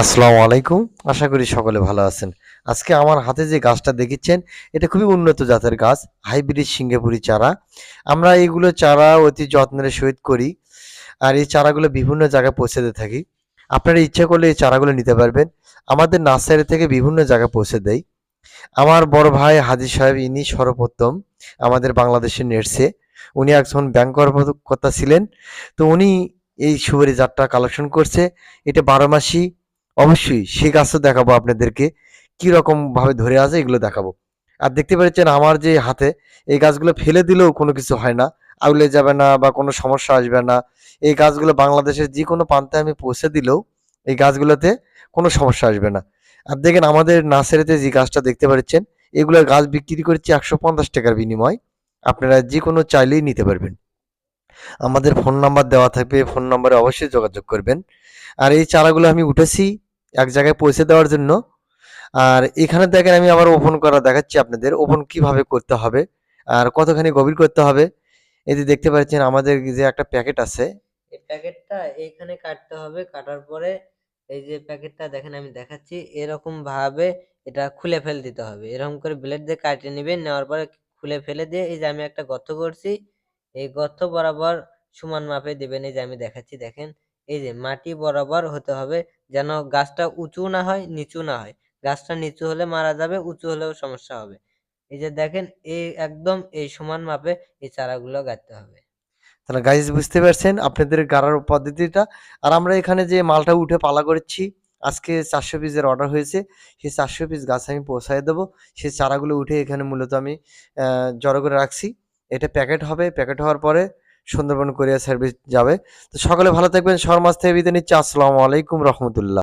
আসসালামু আলাইকুম। আশা করি সকলে ভালো আছেন। আজকে আমার হাতে যে গাছটা দেখেছেন এটা খুবই উন্নত জাতের গাছ, হাইব্রিড সিঙ্গাপুরি চারা। আমরা এইগুলো চারা অতি যত্নের সহিত করি আর এই চারাগুলো বিভিন্ন জায়গায় পৌঁছে দিয়ে থাকি। আপনারা ইচ্ছা করলে এই চারাগুলো নিতে পারবেন। আমাদের নার্সারি থেকে বিভিন্ন জায়গায় পৌঁছে দেয় আমার বড় ভাই হাজি সাহেব, ইনি সর্বপ্রথম আমাদের বাংলাদেশের নেটসে উনি একজন ব্যাংক কর্মকর্তা ছিলেন। তো উনি এই সুপারি জাতটা কালেকশন করছে। এটা বারো মাসি অবশ্যই সেই গাছও দেখাবো আপনাদেরকে। কি রকম ভাবে ধরে আছে এগুলো দেখাবো। আর দেখতে পাচ্ছেন আমার যে হাতে এই গাছগুলো ফেলে দিলেও কোনো কিছু হয় না, আউলে যাবে না বা কোনো সমস্যা আসবে না। এই গাছগুলো বাংলাদেশের যে কোনো প্রান্তে আমি পৌঁছে দিলেও এই গাছগুলোতে কোনো সমস্যা আসবে না। আর দেখেন আমাদের নার্সারিতে যে গাছটা দেখতে পাচ্ছেন, এগুলোর গাছ বিক্রি করছি একশো পঞ্চাশ টাকার বিনিময়। আপনারা যে কোনো চাইলেই নিতে পারবেন। আমাদের ফোন নাম্বার দেওয়া থাকবে, ফোন নাম্বারে অবশ্যই যোগাযোগ করবেন। আর এই চারাগুলো আমি উঠেছি এক জায়গায় পৌঁছে দেওয়ার জন্য। আর এখানে দেখেন আমি আবার ওপেন করা দেখাচ্ছি আপনাদের ওপেন কীভাবে করতে হবে, আর কতখানি গভীর করতে হবে। এই যে দেখতে পাচ্ছেন আমাদের যে একটা প্যাকেট আছে। এই প্যাকেটটা এইখানে কাটতে হবে, কাটার পরে এই যে প্যাকেটটা দেখেন আমি দেখাচ্ছি, এরকম ভাবে এটা খুলে ফেল দিতে হবে। এরকম করে ব্লেড দিয়ে কাটে নেবেন, নেওয়ার পরে খুলে ফেলে দিয়ে এই যে আমি একটা গর্ত করছি, এই গর্ত বরাবর সমান মাপে দেবেন, এই যে আমি দেখাচ্ছি, দেখেন। এই যে মাটি বরাবর হতে হবে যেন গাছটা উঁচু না হয়, নিচু না হয়। গাছটা নিচু হলে মারা যাবে, উঁচু হলেও সমস্যা হবে। এই যে দেখেন এই একদম এই সমান মাপে এই চারাগুলো গাঁথতে হবে। তাহলে গাইজ বুঝতে পারছেন আপনাদের গাড়ার পদ্ধতিটা। আর আমরা এখানে যে মালটা উঠে পালা করেছি, আজকে চারশো পিসের অর্ডার হয়েছে। সেই চারশো পিস গাছ আমি পৌঁছায় দেবো। সেই চারাগুলো উঠে এখানে মূলত আমি জড়ো করে রাখছি। এটা প্যাকেট হবে। প্যাকেট হওয়ার পরে সুন্দরবন কোরিয়া সার্ভিস যাবে। তো সকলে ভালো থাকবেন। মাছ থেকে বিদায় নিচ্ছি। আসসালামু আলাইকুম রহমতুল্লাহ।